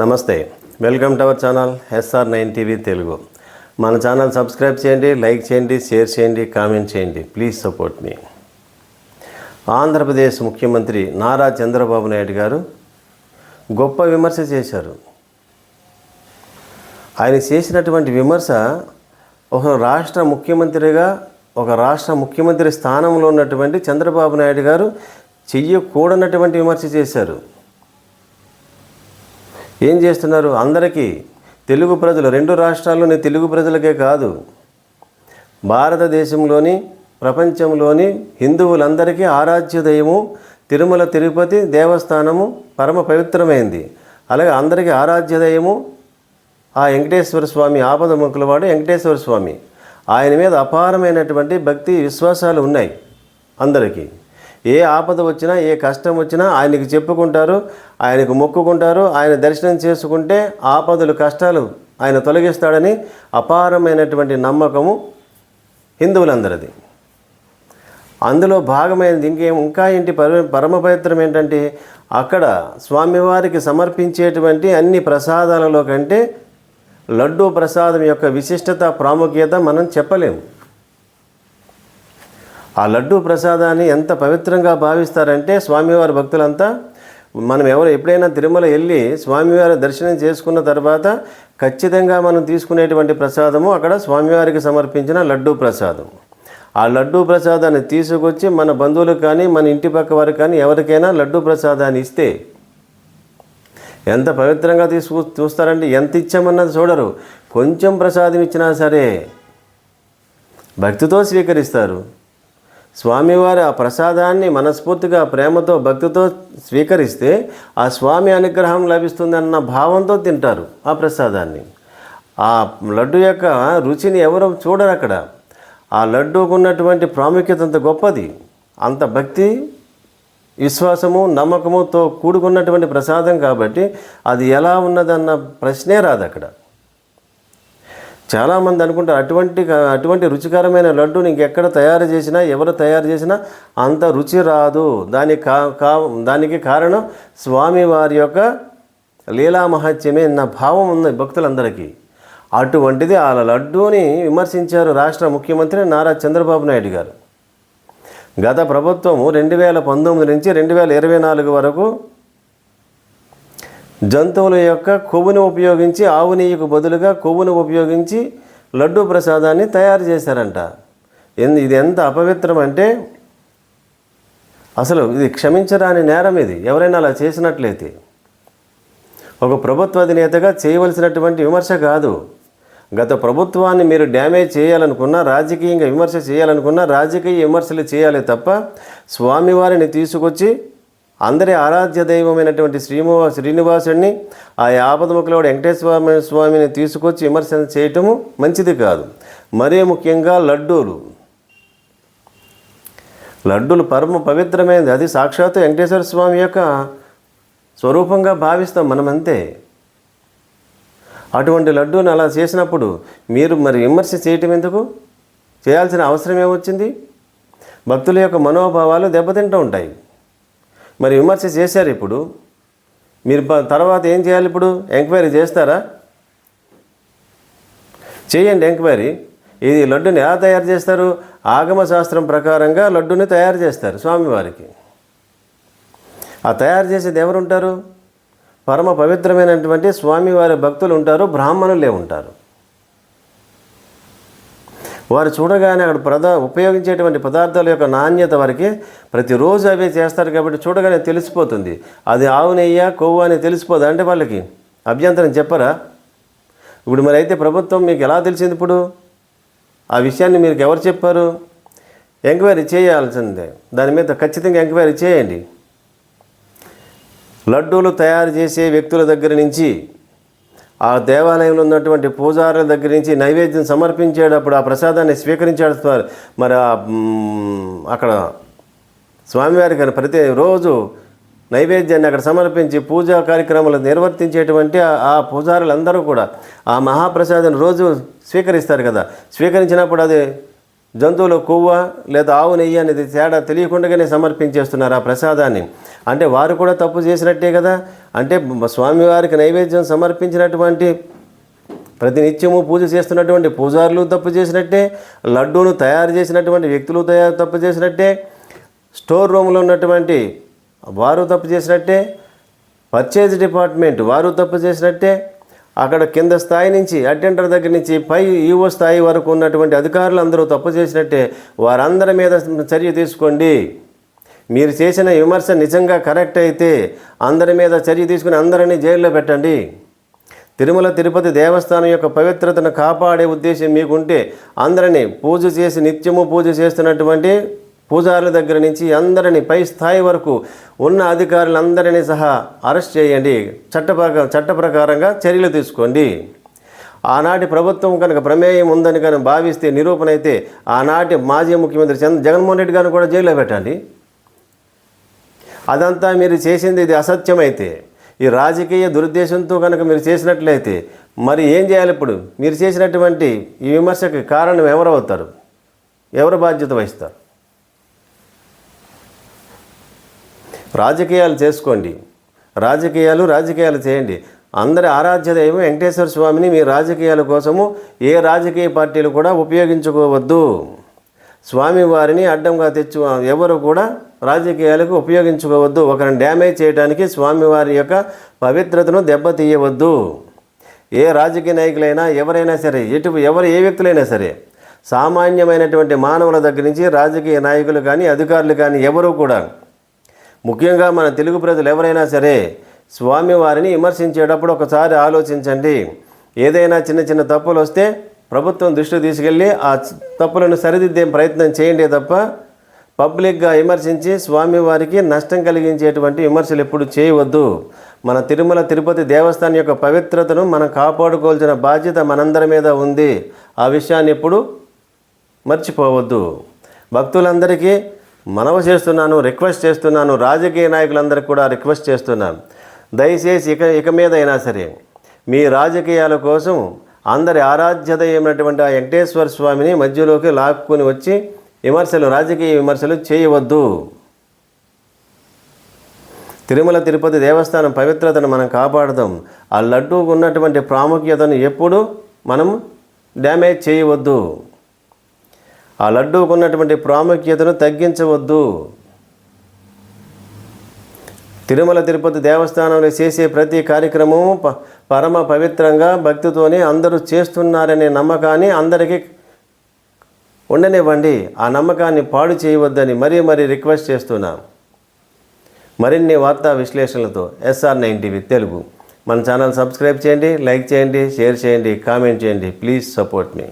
నమస్తే. Welcome to our channel SR nine TV Telugu. మన channel subscribe చేయండి like చేయండి షేర్ చేయండి కామెంట్ చేయండి. Please support me. ఆంధ్రప్రదేశ్ ముఖ్యమంత్రి నారా చంద్రబాబు నాయుడు గారు గొప్ప విమర్శ చేశారు. ఆయన చేసినటువంటి విమర్శ ఒక రాష్ట్ర ముఖ్యమంత్రిగా ఒక రాష్ట్ర ముఖ్యమంత్రి స్థానంలో ఉన్నటువంటి చంద్రబాబు నాయుడు గారు చెయ్యకూడనటువంటి విమర్శ చేశారు. ఏం చేస్తున్నారు? అందరికీ తెలుగు ప్రజలు రెండు రాష్ట్రాల్లోని తెలుగు ప్రజలకే కాదు భారతదేశంలోని ప్రపంచంలోని హిందువులందరికీ ఆరాధ్య దైవము తిరుమల తిరుపతి దేవస్థానము పరమ పవిత్రమైంది. అలాగే అందరికీ ఆరాధ్య దైవము ఆ వెంకటేశ్వర స్వామి ఆపద ముక్కులవాడు వెంకటేశ్వర స్వామి. ఆయన మీద అపారమైనటువంటి భక్తి విశ్వాసాలు ఉన్నాయి అందరికీ. ఏ ఆపద వచ్చినా ఏ కష్టం వచ్చినా ఆయనకి చెప్పుకుంటారు ఆయనకు మొక్కుకుంటారు ఆయన దర్శనం చేసుకుంటే ఆపదలు కష్టాలు ఆయన తొలగిస్తాడని అపారమైనటువంటి నమ్మకము హిందువులందరిది. అందులో భాగమైనది ఇంకేం ఇంకా ఏంటి పర పరమపవిత్రం ఏంటంటే అక్కడ స్వామివారికి సమర్పించేటువంటి అన్ని ప్రసాదాలలో కంటే లడ్డూ ప్రసాదం యొక్క విశిష్టత ప్రాముఖ్యత మనం చెప్పలేము. ఆ లడ్డూ ప్రసాదాన్ని ఎంత పవిత్రంగా భావిస్తారంటే స్వామివారి భక్తులంతా మనం ఎవరు ఎప్పుడైనా తిరుమల వెళ్ళి స్వామివారి దర్శనం చేసుకున్న తర్వాత ఖచ్చితంగా మనం తీసుకునేటువంటి ప్రసాదము అక్కడ స్వామివారికి సమర్పించిన లడ్డూ ప్రసాదం. ఆ లడ్డూ ప్రసాదాన్ని తీసుకొచ్చి మన బంధువులకు కానీ మన ఇంటి పక్క వారికి కానీ ఎవరికైనా లడ్డూ ప్రసాదాన్ని ఇస్తే ఎంత పవిత్రంగా తీసుకు చూస్తారంటే ఎంత ఇచ్చామన్నది చూడరు. కొంచెం ప్రసాదం ఇచ్చినా సరే భక్తితో స్వీకరిస్తారు. స్వామివారి ఆ ప్రసాదాన్ని మనస్ఫూర్తిగా ప్రేమతో భక్తితో స్వీకరిస్తే ఆ స్వామి అనుగ్రహం లభిస్తుందన్న భావంతో తింటారు ఆ ప్రసాదాన్ని. ఆ లడ్డు యొక్క రుచిని ఎవరు చూడరు అక్కడ. ఆ లడ్డూకు ఉన్నటువంటి ప్రాముఖ్యత అంత గొప్పది. అంత భక్తి విశ్వాసము నమ్మకముతో కూడుకున్నటువంటి ప్రసాదం కాబట్టి అది ఎలా ఉన్నదన్న ప్రశ్నే రాదు అక్కడ చాలామంది అనుకుంటారు అటువంటి అటువంటి రుచికరమైన లడ్డూని ఇంకెక్కడ తయారు చేసినా ఎవరు తయారు చేసినా అంత రుచి రాదు. దానికి కా కా దానికి కారణం స్వామివారి యొక్క లీలామహత్యమే నా భావం ఉంది భక్తులందరికీ. అటువంటిది ఆ లడ్డూని విమర్శించారు రాష్ట్ర ముఖ్యమంత్రి నారా చంద్రబాబు నాయుడు గారు. గత ప్రభుత్వము రెండు వేల పంతొమ్మిది నుంచి రెండు వేల ఇరవై నాలుగు వరకు జంతువుల యొక్క కొవ్వును ఉపయోగించి ఆవు నెయ్యికి బదులుగా కొవ్వును ఉపయోగించి లడ్డూ ప్రసాదాన్ని తయారు చేశారంట. ఇది ఎంత అపవిత్రం అంటే అసలు ఇది క్షమించరాని నేరం ఇది. ఎవరైనా అలా చేసినట్లయితే ఒక ప్రభుత్వ అధినేతగా చేయవలసినటువంటి విమర్శ కాదు. గత ప్రభుత్వాన్ని మీరు డ్యామేజ్ చేయాలనుకున్నా రాజకీయంగా విమర్శ చేయాలనుకున్నా రాజకీయ విమర్శలు చేయాలి తప్ప స్వామివారిని తీసుకొచ్చి అందరి ఆరాధ్య దైవమైనటువంటి శ్రీనివా శ్రీనివాసుడిని ఆ ఆపదముఖలో వెంకటేశ్వర స్వామిని తీసుకొచ్చి విమర్శన చేయటము మంచిది కాదు. మరీ ముఖ్యంగా లడ్డూలు. లడ్డూలు పరమ పవిత్రమైనది. అది సాక్షాత్తు వెంకటేశ్వర స్వామి యొక్క స్వరూపంగా భావిస్తాం మనమంతే. అటువంటి లడ్డూని అలా చేసినప్పుడు మీరు మరి విమర్శ చేయటం ఎందుకు? చేయాల్సిన అవసరం ఏమొచ్చింది? భక్తుల యొక్క మనోభావాలు దెబ్బతింటూ ఉంటాయి. మరి విమర్శ చేశారు ఇప్పుడు. మీరు తర్వాత ఏం చేయాలి ఇప్పుడు? ఎంక్వైరీ చేస్తారా? చేయండి ఎంక్వైరీ. ఇది లడ్డుని ఎలా తయారు చేస్తారు? ఆగమ శాస్త్రం ప్రకారంగా లడ్డుని తయారు చేస్తారు స్వామివారికి. ఆ తయారు చేసేది ఎవరుంటారు? పరమ పవిత్రమైనటువంటి స్వామివారి భక్తులు ఉంటారు బ్రాహ్మణులే ఉంటారు. వారు చూడగానే అక్కడ ప్రదా ఉపయోగించేటువంటి పదార్థాల యొక్క నాణ్యత వారికి ప్రతిరోజు అవే చేస్తారు కాబట్టి చూడగానే తెలిసిపోతుంది. అది ఆవు నెయ్య కొవ్వు అని తెలిసిపోదు అంటే వాళ్ళకి? అభ్యంతరం చెప్పరా? ఇప్పుడు మరి అయితే ప్రభుత్వం మీకు ఎలా తెలిసింది ఇప్పుడు? ఆ విషయాన్ని మీరు ఎవరు చెప్పారు? ఎంక్వైరీ చేయాల్సిందే. దాని మీద ఖచ్చితంగా ఎంక్వైరీ చేయండి. లడ్డూలు తయారు చేసే వ్యక్తుల దగ్గర నుంచి ఆ దేవాలయంలో ఉన్నటువంటి పూజారుల దగ్గర నుంచి నైవేద్యం సమర్పించేటప్పుడు ఆ ప్రసాదాన్ని స్వీకరించేస్తున్నారు. మరి ఆ, అక్కడ స్వామివారి కానీ ప్రతి రోజు నైవేద్యాన్ని అక్కడ సమర్పించి పూజా కార్యక్రమాలు నిర్వర్తించేటువంటి ఆ- ఆ పూజారులందరూ కూడా ఆ మహాప్రసాదాన్ని రోజు స్వీకరిస్తారు కదా. స్వీకరించినప్పుడు అది జంతువుల కొవ్వ లేదా ఆవు నెయ్యి అనేది తేడా తెలియకుండానే సమర్పించేస్తున్నారు ఆ ప్రసాదాన్ని. అంటే వారు కూడా తప్పు చేసినట్టే కదా? అంటే స్వామివారికి నైవేద్యం సమర్పించినటువంటి ప్రతినిత్యము పూజ చేస్తున్నటువంటి పూజారులు తప్పు చేసినట్టే లడ్డూను తయారు చేసినటువంటి వ్యక్తులు తయారు తప్పు చేసినట్టే స్టోర్ రూమ్లో ఉన్నటువంటి వారు తప్పు చేసినట్టే పర్చేజ్ డిపార్ట్మెంట్ వారు తప్పు చేసినట్టే అక్కడ కింద స్థాయి నుంచి అటెండర్ దగ్గర నుంచి పై ఈఓ స్థాయి వరకు ఉన్నటువంటి అధికారులు అందరూ తప్పు చేసినట్టే వారందరి మీద చర్య తీసుకోండి. మీరు చేసిన విమర్శ నిజంగా కరెక్ట్ అయితే అందరి మీద చర్య తీసుకుని అందరినీ జైల్లో పెట్టండి. తిరుమల తిరుపతి దేవస్థానం యొక్క పవిత్రతను కాపాడే ఉద్దేశం మీకుంటే అందరినీ పూజ చేసి నిత్యము పూజ చేస్తున్నటువంటి పూజారుల దగ్గర నుంచి అందరినీ పై స్థాయి వరకు ఉన్న అధికారులందరినీ సహా అరెస్ట్ చేయండి. చట్టప్రక చట్ట ప్రకారంగా చర్యలు తీసుకోండి. ఆనాటి ప్రభుత్వం కనుక ప్రమేయం ఉందని కనుక భావిస్తే నిరూపణ అయితే ఆనాటి మాజీ ముఖ్యమంత్రి చంద్ర జగన్మోహన్ రెడ్డి గారిని కూడా జైల్లో పెట్టండి. అదంతా మీరు చేసింది ఇది అసత్యమైతే ఈ రాజకీయ దురుద్దేశంతో కనుక మీరు చేసినట్లయితే మరి ఏం చేయాలి ఇప్పుడు? మీరు చేసినటువంటి ఈ విమర్శకి కారణం ఎవరవుతారు ఎవరు బాధ్యత వహిస్తారు? రాజకీయాలు చేసుకోండి. రాజకీయాలు రాజకీయాలు చేయండి. అందరి ఆరాధ్య దైవం వెంకటేశ్వర స్వామిని మీ రాజకీయాల కోసము ఏ రాజకీయ పార్టీలు కూడా ఉపయోగించుకోవద్దు. స్వామి వారిని అడ్డంగా తెచ్చు ఎవరు కూడా రాజకీయాలకు ఉపయోగించుకోవద్దు. ఒకరిని డ్యామేజ్ చేయడానికి స్వామివారి యొక్క పవిత్రతను దెబ్బతీయవద్దు. ఏ రాజకీయ నాయకులైనా ఎవరైనా సరే ఎటు ఎవరు ఏ వ్యక్తులైనా సరే సామాన్యమైనటువంటి మానవుల దగ్గర నుంచి రాజకీయ నాయకులు కానీ అధికారులు కానీ ఎవరు కూడా ముఖ్యంగా మన తెలుగు ప్రజలు ఎవరైనా సరే స్వామివారిని విమర్శించేటప్పుడు ఒకసారి ఆలోచించండి. ఏదైనా చిన్న చిన్న తప్పులు వస్తే ప్రభుత్వం దృష్టి తీసుకెళ్ళి ఆ తప్పులను సరిదిద్దే ప్రయత్నం చేయండి తప్ప పబ్లిక్గా విమర్శించి స్వామివారికి నష్టం కలిగించేటువంటి విమర్శలు ఎప్పుడు చేయవద్దు. మన తిరుమల తిరుపతి దేవస్థానం యొక్క పవిత్రతను మనం కాపాడుకోవాల్సిన బాధ్యత మనందరి మీద ఉంది. ఆ విషయాన్ని ఎప్పుడు మర్చిపోవద్దు. భక్తులందరికీ మనవ చేస్తున్నాను రిక్వెస్ట్ చేస్తున్నాను రాజకీయ నాయకులందరికీ కూడా రిక్వెస్ట్ చేస్తున్నాను. దయచేసి ఇక ఇక మీద అయినా సరే మీ రాజకీయాల కోసం అందరి ఆరాధ్యత అయినటువంటి ఆ వెంకటేశ్వర స్వామిని మధ్యలోకి లాక్కుని వచ్చి విమర్శలు రాజకీయ విమర్శలు చేయవద్దు. తిరుమల తిరుపతి దేవస్థానం పవిత్రతను మనం కాపాడదాం. ఆ లడ్డూకు ఉన్నటువంటి ప్రాముఖ్యతను ఎప్పుడు మనం డ్యామేజ్ చేయవద్దు. ఆ లడ్డూకు ఉన్నటువంటి ప్రాముఖ్యతను తగ్గించవద్దు. తిరుమల తిరుపతి దేవస్థానంలో చేసే ప్రతి కార్యక్రమము ప పరమ పవిత్రంగా భక్తితోనే అందరూ చేస్తున్నారనే నమ్మకాన్ని అందరికీ ఉండనివ్వండి. ఆ నమ్మకాన్ని పాడు చేయవద్దని మరీ మరీ రిక్వెస్ట్ చేస్తున్నాం. మరిన్ని వార్తా విశ్లేషణలతో ఎస్ఆర్ నైన్ టీవీ తెలుగు. మన ఛానల్ సబ్స్క్రైబ్ చేయండి లైక్ చేయండి షేర్ చేయండి కామెంట్ చేయండి. Please support me.